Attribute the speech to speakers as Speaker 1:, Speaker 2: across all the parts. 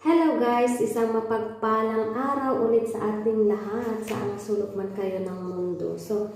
Speaker 1: Hello guys! Isang mapagpalang araw ulit sa ating lahat sa ang sulok man kayo ng mundo. So,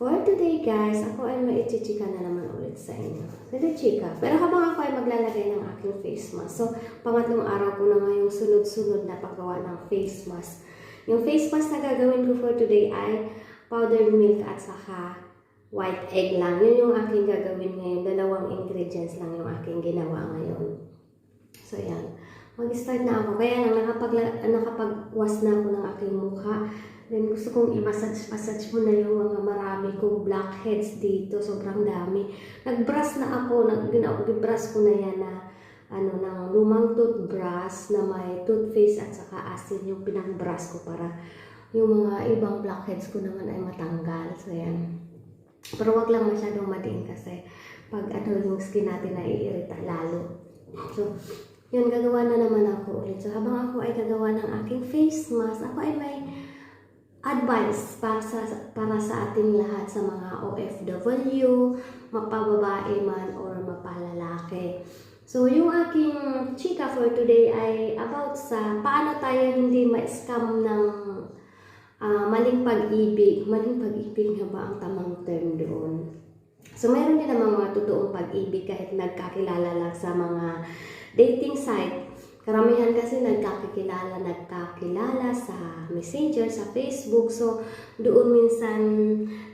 Speaker 1: for today guys, ako ay maichichika na naman ulit sa inyo. Hindi chika. Pero habang ako ay maglalagay ng aking face mask. So, pangatlong araw ko na ngayong sunod-sunod na paggawa ng face mask. Yung face mask na gagawin ko for today ay powdered milk at saka white egg lang. Yun yung aking gagawin ngayon. Dalawang ingredients lang yung aking ginawa ngayon. So, yan. Mag-start na ako. Kaya lang, nakapag, nakapag-wash na ako ng aking mukha. Then, gusto kong i-massage-massage mo na yung mga marami kong blackheads dito. Sobrang dami. Nag-brush na ako. Nag-brush ko na yan na ano, ng lumang toothbrush na may toothpaste at saka asin yung pinang-brush ko para yung mga ibang blackheads ko naman ay matanggal. So, yan. Pero wag lang masyadong madiin kasi pag ano yung skin natin na iirita lalo. So, yun, gagawa na naman ako ulit. So, habang ako ay gagawa ng aking face mask, ako ay may advice para sa, para sa ating lahat sa mga OFW, mapababae man or mapalalaki. So, yung aking chika for today ay about sa paano tayo hindi ma-scam ng ah, maling pag-ibig. Maling pag-ibig nga ba ang tamang term doon? So, meron din naman mga totoong pag-ibig kahit nagkakilala lang sa mga dating site. Karamihan kasi nagkakilala, nagkakilala sa messenger, sa Facebook. So, doon minsan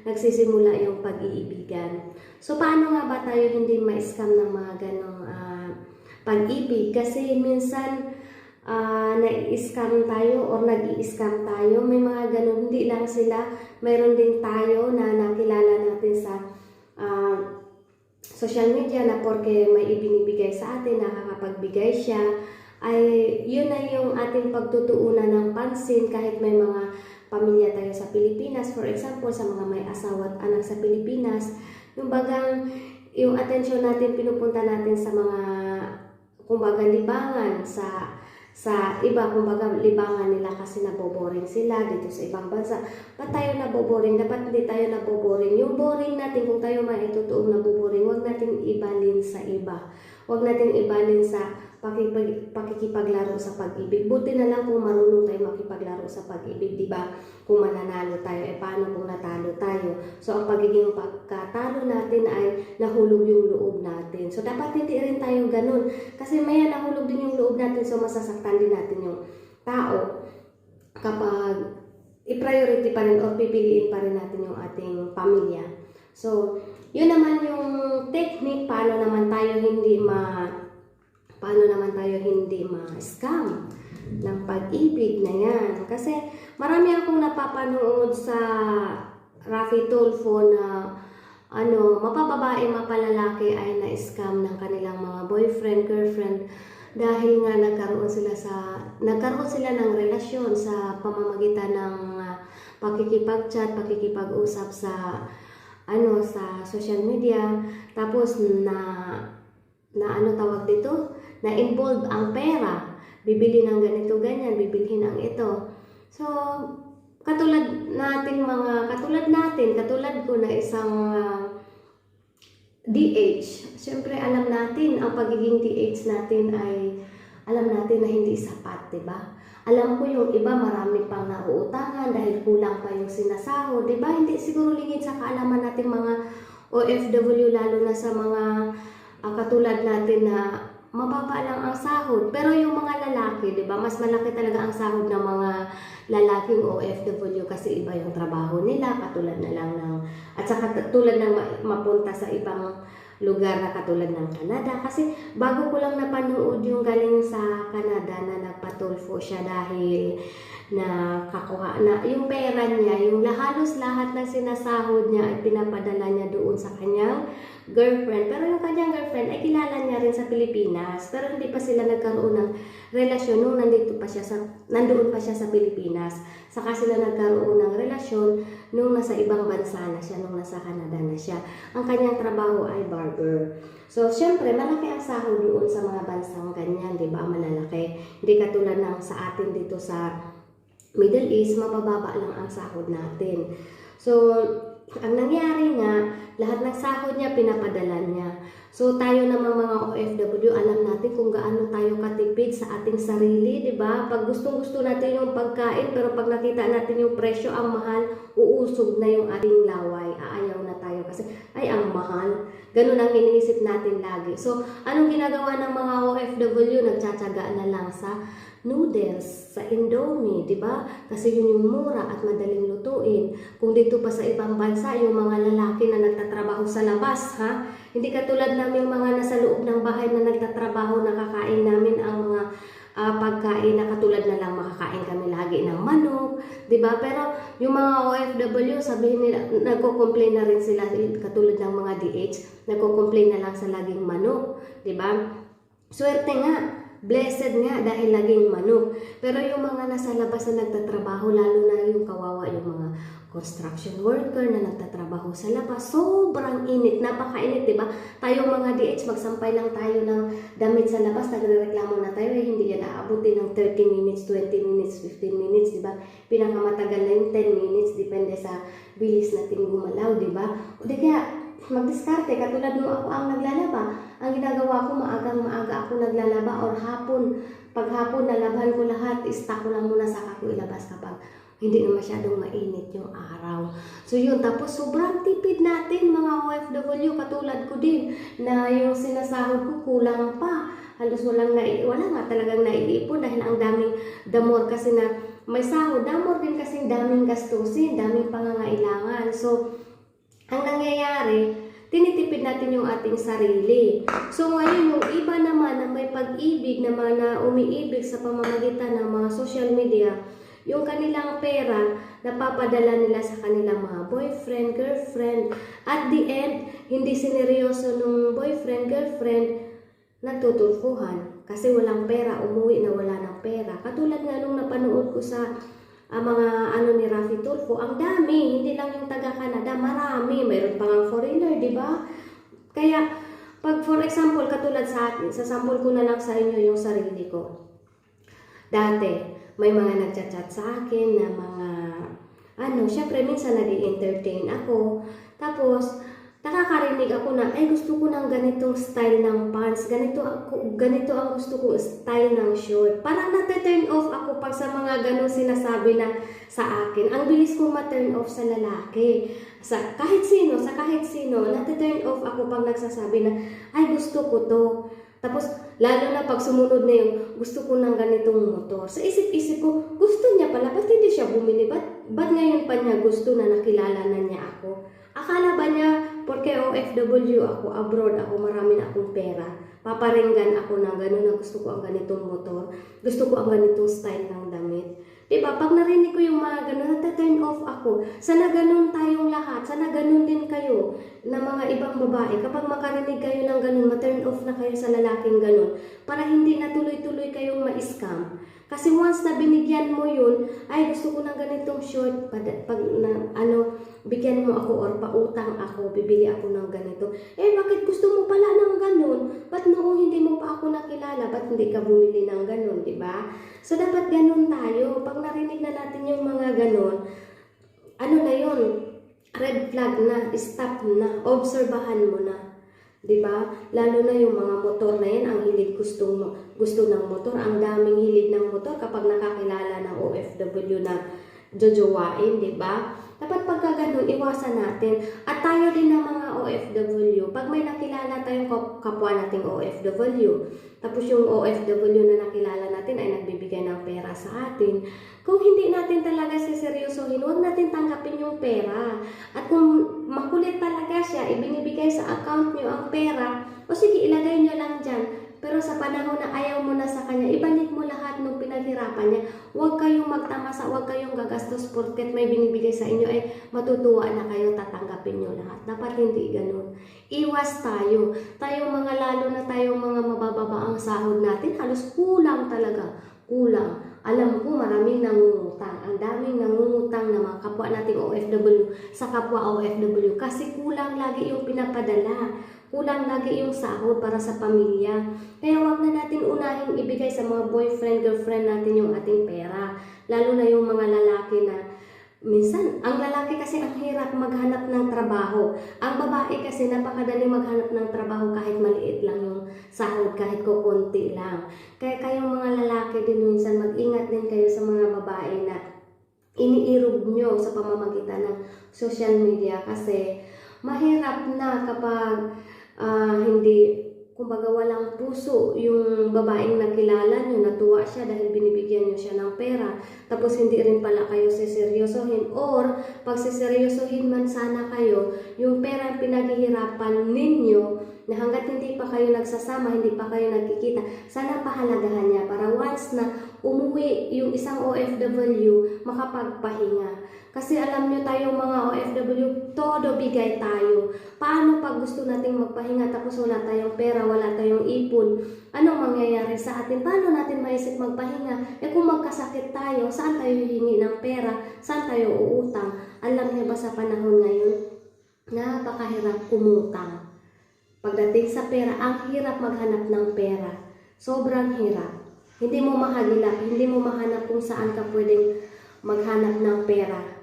Speaker 1: nagsisimula yung pag-iibigan. So, paano nga ba tayo hindi ma-scam ng mga ganong ah, pag-ibig? Kasi minsan, ah, nai-scam tayo or nag-i-scam tayo. May mga ganon, hindi lang sila. Mayroon din tayo na nakilala natin sa ah, social media na porke may ibinibigay sa atin, nakakapagbigay siya, ay yun na yung ating pagtutuunan ng pansin kahit may mga pamilya tayo sa Pilipinas. For example, sa mga may asawa at anak sa Pilipinas, yung bagang yung atensyon natin pinupunta natin sa mga kumbaga libangan sa sa iba, kumbaga libangan nila kasi naboboring sila dito sa ibang bansa. Ba't tayo naboboring? Dapat hindi tayo naboboring. Yung boring natin, kung tayo may totoong naboboring, huwag natin ibalin sa iba. Huwag natin ibalin sa pakipag, pakikipaglaro sa pag-ibig. Buti na lang kung marunong tayo makipaglaro sa pag-ibig, di ba? Kung mananalo tayo, eh paano kung natalo tayo? So, ang pagiging pagkatalo natin ay nahulog yung loob natin. So, dapat hindi rin tayo ganun. Kasi maya nahulog din yung loob natin, so masasaktan din natin yung tao kapag i-priority pa rin o pipiliin pa rin natin yung ating pamilya. So, yun naman yung technique paano naman tayo hindi ma paano naman tayo hindi ma-scam ng pag-ibig na yan. Kasi marami akong napapanood sa Rafi Tulfo na ano, mapababae, mapalalaki ay na-scam ng kanilang mga boyfriend, girlfriend dahil nga nagkaroon sila sa nagkaroon sila ng relasyon sa pamamagitan ng uh, pakikipag-chat, pakikipag-usap sa ano sa social media tapos na na ano tawag dito na involved ang pera bibili ng ganito ganyan bibilhin ang ito so katulad nating mga katulad natin katulad ko na isang ah, DH syempre alam natin ang pagiging DH natin ay alam natin na hindi sapat, 'di ba? Alam ko yung iba marami pang nauutangan dahil kulang pa yung sinasahod, 'di ba? Hindi siguro lingid sa kaalaman nating mga OFW lalo na sa mga ah, katulad natin na mababa lang ang sahod. Pero yung mga lalaki, 'di ba? Mas malaki talaga ang sahod ng mga lalaking OFW kasi iba yung trabaho nila, katulad na lang ng at saka tulad ng ma- mapunta sa ibang lugar na katulad ng Canada kasi bago ko lang napanood yung galing sa Canada na nagpatulfo siya dahil na kakuha na yung pera niya, yung halos lahat ng sinasahod niya ay pinapadala niya doon sa kanyang girlfriend. Pero yung kanyang girlfriend ay kilala niya rin sa Pilipinas. Pero hindi pa sila nagkaroon ng relasyon nung nandito pa siya sa nandoon pa siya sa Pilipinas. Saka sila nagkaroon ng relasyon nung nasa ibang bansa na siya, nung nasa Canada na siya. Ang kanyang trabaho ay barber. So, syempre, malaki ang sahod doon sa mga bansang ganyan, di ba? Malalaki. Hindi katulad ng sa atin dito sa Middle East, mabababa lang ang sahod natin. So, ang nangyari nga, lahat ng sahod niya, pinapadala niya. So, tayo namang mga OFW, alam natin kung gaano tayo katipid sa ating sarili, di ba? Pag gustong-gusto natin yung pagkain, pero pag nakita natin yung presyo, ang mahal, uusog na yung ating laway. Aayaw na tayo kasi, ay, ang mahal. Ganun ang iniisip natin lagi. So, anong ginagawa ng mga OFW? Nagtsatsaga na lang sa noodles, sa Indomie, di ba? Kasi yun yung mura at madaling lutuin. Kung dito pa sa ibang bansa, yung mga lalaki na nagtatrabaho sa labas, ha? Hindi katulad namin mga nasa loob ng bahay na nagtatrabaho, nakakain namin ang mga ah, pagkain na katulad na lang makakain kami lagi ng manok, 'di ba? Pero yung mga OFW, sabihin nila, nagko-complain na rin sila katulad ng mga DH, nagko-complain na lang sa laging manok, 'di ba? Swerte nga, blessed nga dahil laging manok. Pero yung mga nasa labas na nagtatrabaho, lalo na yung kawawa yung mga construction worker na nagtatrabaho sa labas, sobrang init, napakainit, di ba? Tayo mga DH, magsampay lang tayo ng damit sa labas, nagrereklamo na tayo, eh, hindi yan aabutin ng 30 minutes, 20 minutes, 15 minutes, di ba? Pinakamatagal na yung 10 minutes, depende sa bilis natin gumalaw, di ba? O di kaya, magdiskarte, katulad nung ako ang naglalaba, ang ginagawa ko, maagang maaga ako naglalaba or hapon, pag hapon nalaban ko lahat, stock ko lang muna sa ko ilabas kapag hindi na masyadong mainit yung araw. So yun, tapos sobrang tipid natin mga OFW, katulad ko din, na yung sinasahod ko kulang pa. Halos walang na, wala nga talagang naiipon dahil ang daming damor kasi na may sahod, damor din kasi daming gastusin, daming pangangailangan. So, ang nangyayari, tinitipid natin yung ating sarili. So ngayon, yung iba naman na may pag-ibig naman na umiibig sa pamamagitan ng mga social media, yung kanilang pera, napapadala nila sa kanilang mga boyfriend, girlfriend. At the end, hindi sineryoso nung boyfriend, girlfriend, nagtutulfuhan. Kasi walang pera, umuwi na wala ng pera. Katulad nga nung napanood ko sa ang mga ano ni Rafi Tulfo, ang dami, hindi lang yung taga Canada, marami, mayroon pa nga foreigner, di ba? Kaya, pag for example, katulad sa atin, sa sample ko na lang sa inyo yung sarili ko. Dati, may mga nagchat-chat sa akin na mga, ano, syempre minsan nag entertain ako. Tapos, nakakarinig ako na, ay gusto ko ng ganitong style ng pants, ganito, ako, ganito ang gusto ko style ng short. Parang nate-turn off ako pag sa mga ganong sinasabi na sa akin. Ang bilis kong ma-turn off sa lalaki. Sa kahit sino, sa kahit sino, nate-turn off ako pag nagsasabi na, ay gusto ko to. Tapos, lalo na pag sumunod na yung gusto ko ng ganitong motor. Sa isip-isip ko, gusto niya pala, ba't hindi siya bumili? Ba't, ba't ngayon pa niya gusto na nakilala na niya ako? Akala ba niya, porque OFW ako, abroad ako, marami na akong pera, paparinggan ako na gano'n na gusto ko ang ganitong motor, gusto ko ang ganitong style ng damit. Diba? Pag narinig ko yung mga gano'n, nata-turn off ako. Sana ganun tayong lahat. Sana ganun din kayo na mga ibang babae. Kapag makarinig kayo ng ganun, ma-turn off na kayo sa lalaking ganun. Para hindi na tuloy-tuloy kayong ma-scam. Kasi once na binigyan mo yun, ay gusto ko ng ganitong short, pag, pag na, ano, bigyan mo ako or pautang ako, bibili ako ng ganito. Eh, bakit gusto mo pala ng ganun? Ba't noong hindi mo pa ako nakilala, ba't hindi ka bumili ng ganun, di ba? So, dapat ganun tayo. Pag narinig na natin yung mga ganun, ano na yun? Red flag na, stop na, obserbahan mo na. 'Di ba? Lalo na yung mga motor na yan, ang hilig gusto gusto ng motor, ang daming hilig ng motor kapag nakakilala ng OFW na jojowain, 'di ba? Dapat pagka ganun, iwasan natin. At tayo din ng mga OFW, pag may nakilala tayong kap- kapwa nating OFW, tapos yung OFW na nakilala natin ay nagbibigay ng pera sa atin, kung hindi natin talaga siseryosohin, huwag natin tanggapin yung pera. At kung makulit talaga siya, ibinibigay sa account nyo ang pera, o sige, ilagay nyo lang dyan. Pero sa panahon na ayaw mo na sa kanya, ibalik mo lahat ng pinaghirapan niya. Huwag kayong magtamasa, huwag kayong gagastos porket may binibigay sa inyo ay matutuwa na kayo, tatanggapin nyo lahat. Dapat hindi ganun. Iwas tayo. Tayo mga lalo na tayong mga mabababa ang sahod natin, halos kulang talaga. Kulang. Alam ko maraming nangungutang. Ang daming nangungutang na mga kapwa nating OFW sa kapwa OFW kasi kulang lagi yung pinapadala. Kulang lagi yung sahod para sa pamilya. Kaya wag na natin unahing ibigay sa mga boyfriend, girlfriend natin yung ating pera. Lalo na yung mga lalaki na minsan, ang lalaki kasi ang hirap maghanap ng trabaho. Ang babae kasi napakadali maghanap ng trabaho kahit maliit lang yung sahod, kahit kukunti lang. Kaya kayong mga lalaki din minsan, mag-ingat din kayo sa mga babae na iniirog nyo sa pamamagitan ng social media kasi mahirap na kapag ah, hindi kumbaga walang puso yung babaeng nakilala nyo, natuwa siya dahil binibigyan nyo siya ng pera, tapos hindi rin pala kayo siseryosohin, or pag siseryosohin man sana kayo, yung pera pinaghihirapan ninyo, na hanggat hindi pa kayo nagsasama, hindi pa kayo nagkikita, sana pahalagahan niya para once na umuwi yung isang OFW, makapagpahinga. Kasi alam nyo tayong mga OFW, todo bigay tayo. Paano pag gusto nating magpahinga tapos wala tayong pera, wala tayong ipon? Anong mangyayari sa atin? Paano natin maisip magpahinga? E kung magkasakit tayo, saan tayo hihingi ng pera? Saan tayo uutang? Alam niyo ba sa panahon ngayon, napakahirap kumutang. Pagdating sa pera, ang hirap maghanap ng pera. Sobrang hirap. Hindi mo mahagilap, hindi mo mahanap kung saan ka pwedeng maghanap ng pera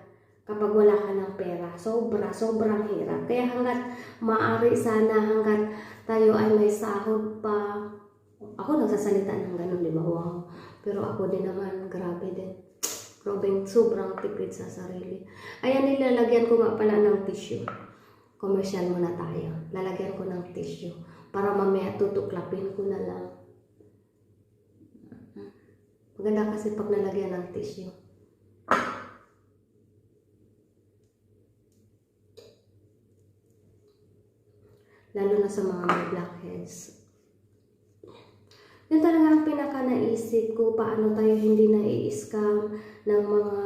Speaker 1: kapag wala ka ng pera. Sobra, sobrang hirap. Kaya hanggat maaari sana, hanggat tayo ay may sahod pa. Ako nagsasalita ng ganun, di ba? Wow. Pero ako din naman, grabe din. Grabe, sobrang tipid sa sarili. Ayan, nilalagyan ko nga pala ng tissue. Commercial muna tayo. Lalagyan ko ng tissue. Para mamaya tutuklapin ko na lang. Maganda kasi pag nalagyan ng tissue. Lalo na sa mga may blackheads. Yan talaga ang pinaka naisip ko paano tayo hindi na i-scam ng mga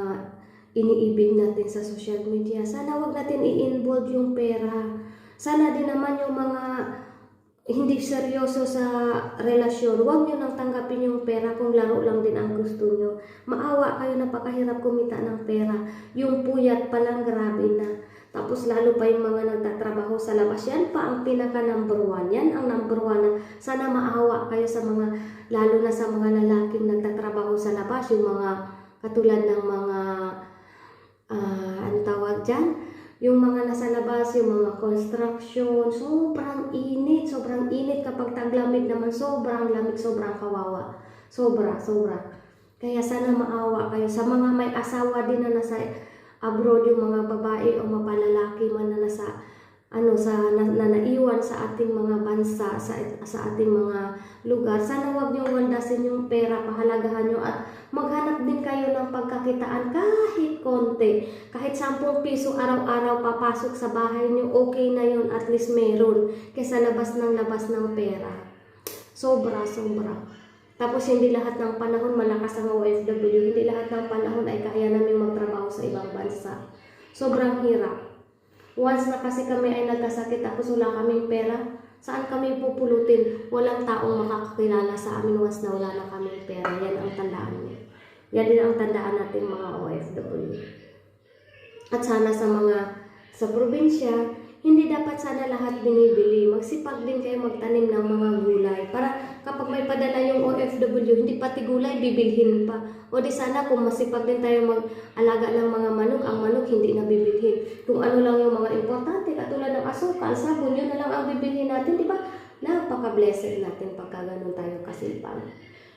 Speaker 1: iniibig natin sa social media. Sana wag natin i-involve yung pera. Sana din naman yung mga hindi seryoso sa relasyon, huwag nyo nang tanggapin yung pera kung laro lang din ang gusto nyo. Maawa kayo, napakahirap kumita ng pera. Yung puyat palang grabe na. Tapos lalo pa yung mga nagtatrabaho sa labas. Yan pa ang pinaka number one. Yan ang number one na sana maawa kayo sa mga, lalo na sa mga lalaking nagtatrabaho sa labas. Yung mga katulad ng mga, ah, ano tawag dyan? Yung mga nasa labas, yung mga construction, sobrang init, sobrang init kapag taglamig naman, sobrang lamig, sobrang kawawa. Sobra, sobra. Kaya sana maawa kayo sa mga may asawa din na nasa abroad, yung mga babae o mapalalaki man na nasa ano sa na, na naiwan sa ating mga bansa sa sa ating mga lugar. Sana wag niyo waldasin yung pera pahalagahan niyo at maghanap din kayo ng pagkakitaan kahit konti. Kahit 10 piso araw-araw papasok sa bahay niyo okay na yun at least meron kaysa labas ng labas ng pera. Sobra sobra tapos hindi lahat ng panahon malakas ang OFW hindi lahat ng panahon ay kaya namin magtrabaho sa ibang bansa sobrang hirap Once na kasi kami ay nagkasakit tapos wala kaming pera, saan kami pupulutin? Walang taong makakakilala sa amin once na wala na kaming pera. Yan ang tandaan niya. Yan din ang tandaan natin mga OFW. At sana sa mga sa probinsya, hindi dapat sana lahat binibili. Magsipag din kayo magtanim ng mga gulay. Para kapag may padala yung OFW, hindi pati gulay, bibilhin pa. O di sana kung masipag din tayo mag-alaga ng mga manok, ang manok hindi na bibilhin. Kung ano lang yung mga importante, katulad ng asukal, sabon, yun na lang ang bibilhin natin, di ba? Napaka-blessed natin pagka ganun tayo kasipag.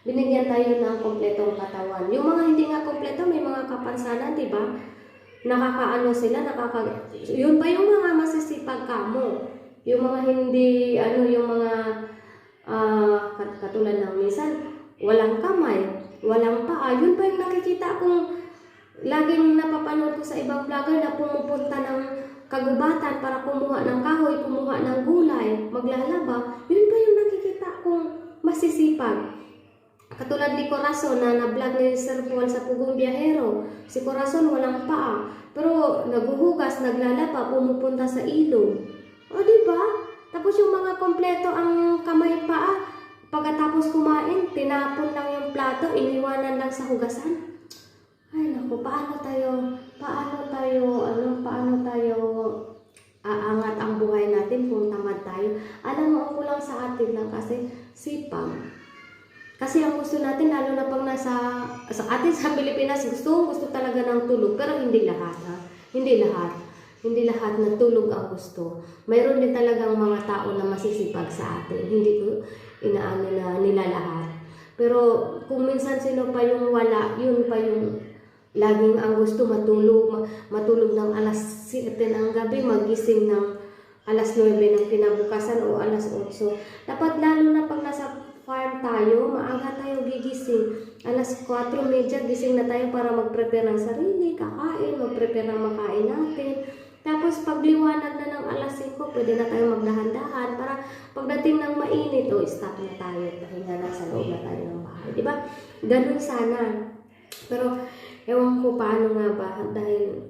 Speaker 1: Binigyan tayo ng kompletong katawan. Yung mga hindi nga kompleto, may mga kapansanan, di ba? Nakakaano sila, nakaka... Yun pa yung mga masisipag kamo. Yung mga hindi, ano, yung mga kat- katulad ng minsan, walang kamay, walang paa. Yun pa yung nakikita kong laging napapanood ko sa ibang vlogger na pumupunta ng kagubatan para kumuha ng kahoy, kumuha ng gulay, maglalaba. Yun pa yung nakikita kong masisipag. Katulad ni Corazon na na-vlog ni Sir Paul sa Pugong Biyahero. Si Corazon walang paa. Pero naguhugas, naglalaba, pumupunta sa ilog. O ba? Tapos yung mga kompleto ang kamay paa. Pagkatapos kumain, tinapon lang yung plato, iniwanan lang sa hugasan. Ay naku, paano tayo, paano tayo, ano, paano tayo aangat ang buhay natin kung tamad tayo. Alam mo, ang kulang sa atin lang kasi sipag. Kasi ang gusto natin, lalo na pag na sa, atin sa Pilipinas, gusto, gusto talaga ng tulog, pero hindi lahat ha. Hindi lahat. Hindi lahat na tulog ang gusto. Mayroon din talagang mga tao na masisipag sa atin. Hindi ko inaano na nila lahat. Pero kung minsan sino pa yung wala, yun pa yung laging ang gusto matulog, ma- matulog ng alas 7 ng gabi, magising ng alas 9 ng kinabukasan o alas 8. Dapat lalo na pag nasa farm tayo, maaga tayo gigising. Alas 4.30 gising na tayo para mag-prepare ng sarili, kakain, mag-prepare ng makain natin. Tapos pagliwanag na ng alas 5, pwede na tayo magdahan-dahan para pagdating ng mainit, o stop na tayo, pahinga na sa loob na tayo ng bahay. Di ba? Ganun sana. Pero ewan ko paano nga ba dahil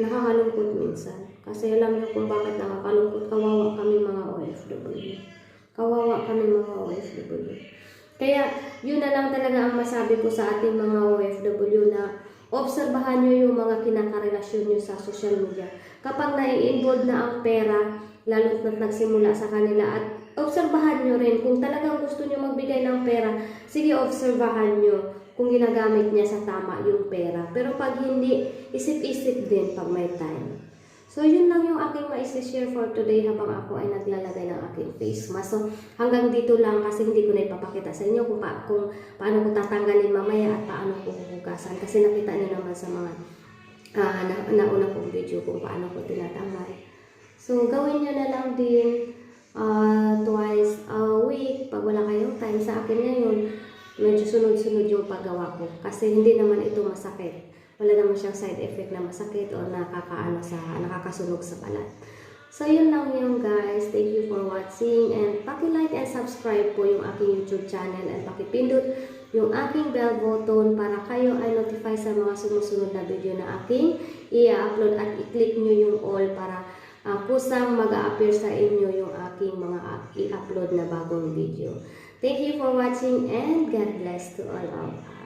Speaker 1: nakakalungkot minsan. Kasi alam niyo kung bakit nakakalungkot. Kawawa kami mga OFW. Kawawa kami mga OFW. Kaya yun na lang talaga ang masabi ko sa ating mga OFW na obserbahan nyo yung mga kinakarelasyon nyo sa social media. Kapag nai-involve na ang pera, lalo't na nagsimula sa kanila at obserbahan nyo rin kung talagang gusto nyo magbigay ng pera, sige obserbahan nyo kung ginagamit niya sa tama yung pera. Pero pag hindi, isip-isip din pag may time. So, yun lang yung aking ma-share for today habang ako ay naglalagay ng aking face mask. So, hanggang dito lang kasi hindi ko na ipapakita sa inyo kung, pa, kung paano ko tatanggalin mamaya at paano ko huhugasan. Kasi nakita niyo naman sa mga ah, na, nauna kong video kung paano ko tinatanggal. So, gawin nyo na lang din ah, twice a week pag wala kayong time sa akin ngayon. Medyo sunod-sunod yung paggawa ko kasi hindi naman ito masakit wala naman siyang side effect na masakit o nakakaano sa nakakasunog sa balat. So yun lang yun guys. Thank you for watching and paki-like and subscribe po yung aking YouTube channel and paki-pindot yung aking bell button para kayo ay notify sa mga sumusunod na video na aking i-upload at i-click nyo yung all para ah, kusang mag-a-appear sa inyo yung aking mga i-upload na bagong video. Thank you for watching and God bless to all of us.